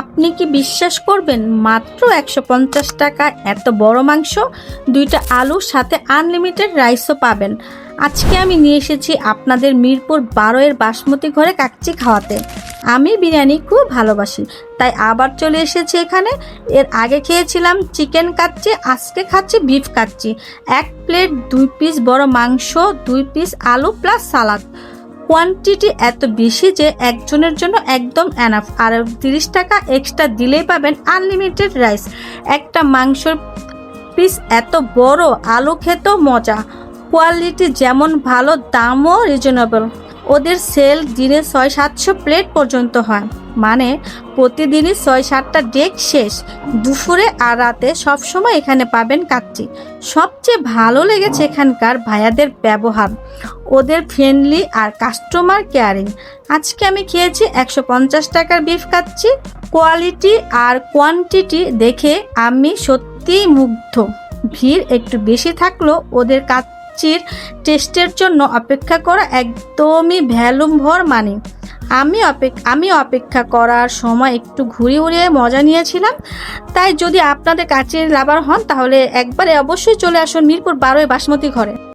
আপনি কি বিশ্বাস করবেন? মাত্র একশো পঞ্চাশ টাকা, এত বড় মাংস, দুইটা আলুর সাথে আনলিমিটেড রাইসও পাবেন। আজকে আমি নিয়ে এসেছি আপনাদের মিরপুর বারো এর বাসমতি ঘরে কাচ্চি খাওয়াতে। আমি বিরিয়ানি খুব ভালোবাসি, তাই আবার চলে এসেছি এখানে। এর আগে খেয়েছিলাম চিকেন কাচ্চি আজকে খাচ্ছি বিফ কাচ্চি এক প্লেট দুই পিস বড় মাংস, দুই পিস আলু, প্লাস সালাদ। কোয়ান্টিটি এত বেশি যে একজনের জন্য একদম অ্যানাফ আর তিরিশ টাকা এক্সট্রা দিলেই পাবেন আনলিমিটেড রাইস একটা মাংসর পিস এত বড়, আলু খেতেও মজা। কোয়ালিটি যেমন ভালো, দামও রিজনেবল ওদের সেল দিনে ছয় সাতশো প্লেট পর্যন্ত হয়। মানে প্রতিদিনই ছয় সাতটা ডেক শেষ। দুপুরে আর রাতে সবসময় এখানে পাবেন কাচ্চি। সবচেয়ে ভালো লেগেছে এখানকার ভাইয়াদের ব্যবহার। ওদের ফ্রেন্ডলি আর কাস্টমার কেয়ারিং আজকে আমি খেয়েছি একশো পঞ্চাশ টাকার বিফ কাচ্চি। কোয়ালিটি আর কোয়ান্টিটি দেখে আমি সত্যিই মুগ্ধ। ভিড় একটু বেশি থাকলেও ওদের কাচ্চির টেস্টের জন্য অপেক্ষা করা একদমই ভ্যালুম ভর মানে। আমি অপেক্ষা আমি অপেক্ষা করার সময় একটু ঘুরে উড়িয়ে মজা নিয়েছিলাম। তাই যদি আপনাদের কাছে লাভার হন, তাহলে একবারে অবশ্যই চলে আসুন মিরপুর বারোয় বাসমতি ঘরে।